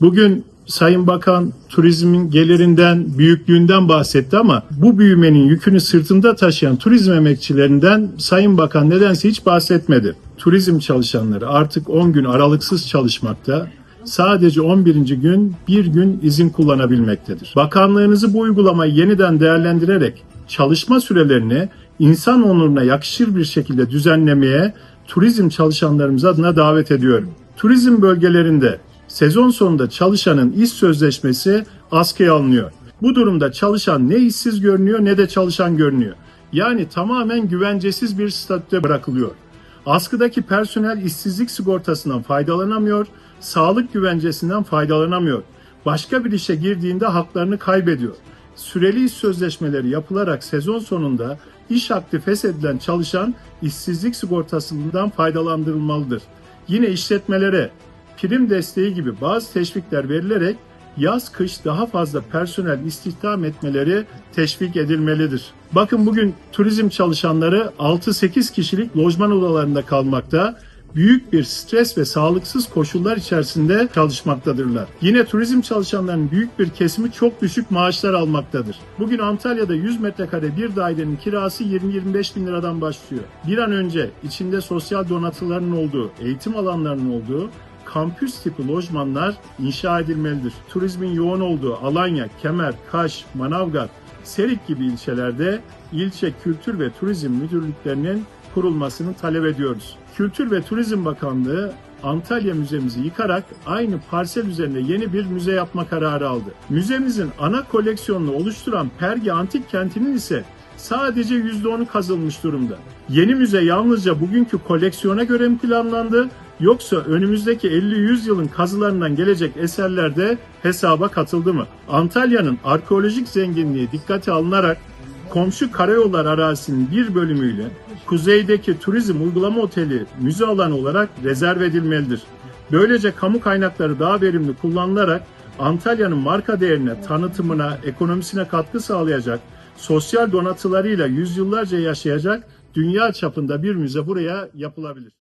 Bugün Sayın Bakan turizmin gelirinden, büyüklüğünden bahsetti ama bu büyümenin yükünü sırtında taşıyan turizm emekçilerinden Sayın Bakan nedense hiç bahsetmedi. Turizm çalışanları artık 10 gün aralıksız çalışmakta, sadece 11. gün bir gün izin kullanabilmektedir. Bakanlığınızı bu uygulamayı yeniden değerlendirerek çalışma sürelerini insan onuruna yakışır bir şekilde düzenlemeye turizm çalışanlarımız adına davet ediyorum. Turizm bölgelerinde sezon sonunda çalışanın iş sözleşmesi askıya alınıyor. Bu durumda çalışan ne işsiz görünüyor ne de çalışan görünüyor. Yani tamamen güvencesiz bir statüde bırakılıyor. Askıdaki personel işsizlik sigortasından faydalanamıyor, sağlık güvencesinden faydalanamıyor. Başka bir işe girdiğinde haklarını kaybediyor. Süreli iş sözleşmeleri yapılarak sezon sonunda iş akdi feshedilen çalışan işsizlik sigortasından faydalandırılmalıdır. Yine işletmelere prim desteği gibi bazı teşvikler verilerek yaz kış daha fazla personel istihdam etmeleri teşvik edilmelidir. Bakın bugün turizm çalışanları 6-8 kişilik lojman odalarında kalmakta, büyük bir stres ve sağlıksız koşullar içerisinde çalışmaktadırlar. Yine turizm çalışanlarının büyük bir kesimi çok düşük maaşlar almaktadır. Bugün Antalya'da 100 metrekare bir dairenin kirası 20-25 bin liradan başlıyor. Bir an önce içinde sosyal donatıların olduğu, eğitim alanlarının olduğu kampüs tipi lojmanlar inşa edilmelidir. Turizmin yoğun olduğu Alanya, Kemer, Kaş, Manavgat, Serik gibi ilçelerde ilçe kültür ve turizm müdürlüklerinin kurulmasını talep ediyoruz. Kültür ve Turizm Bakanlığı Antalya Müzemizi yıkarak aynı parsel üzerinde yeni bir müze yapma kararı aldı. Müzemizin ana koleksiyonunu oluşturan Perge Antik Kenti'nin ise sadece %10'u kazılmış durumda. Yeni müze yalnızca bugünkü koleksiyona göre mi planlandı yoksa önümüzdeki 50-100 yılın kazılarından gelecek eserler de hesaba katıldı mı? Antalya'nın arkeolojik zenginliği dikkate alınarak komşu karayollar arazisinin bir bölümüyle kuzeydeki turizm uygulama oteli müze alanı olarak rezerv edilmelidir. Böylece kamu kaynakları daha verimli kullanılarak Antalya'nın marka değerine, tanıtımına, ekonomisine katkı sağlayacak, sosyal donatılarıyla yüzyıllarca yaşayacak dünya çapında bir müze buraya yapılabilir.